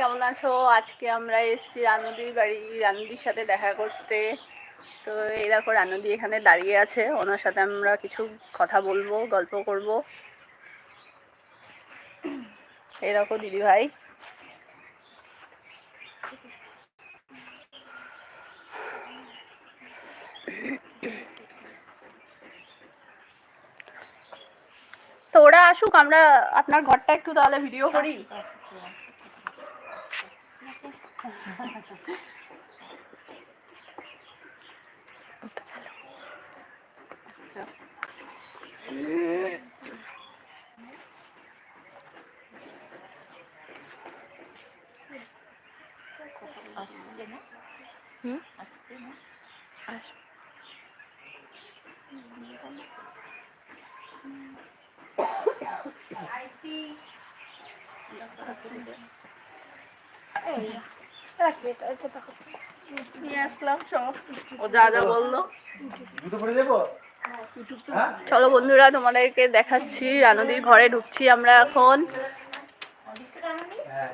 কেমন আছো? আজকে আমরা এসেছি রানুদির বাড়ি। রানুদির সাথে দেখা করতে। তো এই দেখো, রানুদি এখানে দাঁড়িয়ে আছে। ওনার সাথে আমরা কিছু কথা বলব, গল্প করব। এই দেখো, দিদি ভাই। তো ওরা আসুক, আমরা আপনার ঘরটা একটু তাহলে ভিডিও করি। 옷도 잘라. 그렇죠? 아쉽지나? 응? 아쉽지나? 아쉽. 아이씨. চলো বন্ধুরা তোমাদেরকে দেখাচ্ছি। রানুদির ঘরে ঢুকছি আমরা এখন। হ্যাঁ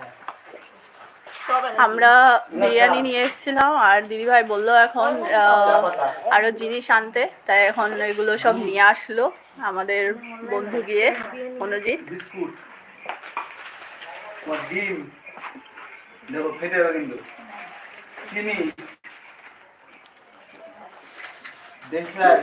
আমরা বিরিয়ানি নিয়ে এসেছিলাম আর দিদিভাই বলল এখন আহ, আরও জিনিস আনতে। তাই এখন এগুলো সব নিয়ে আসলো আমাদের বন্ধু গিয়ে অনুজিৎ বিস্কুট। ডিম। দেখো ফেটে যাবে কিন্তু। চিনি। দেশলাই।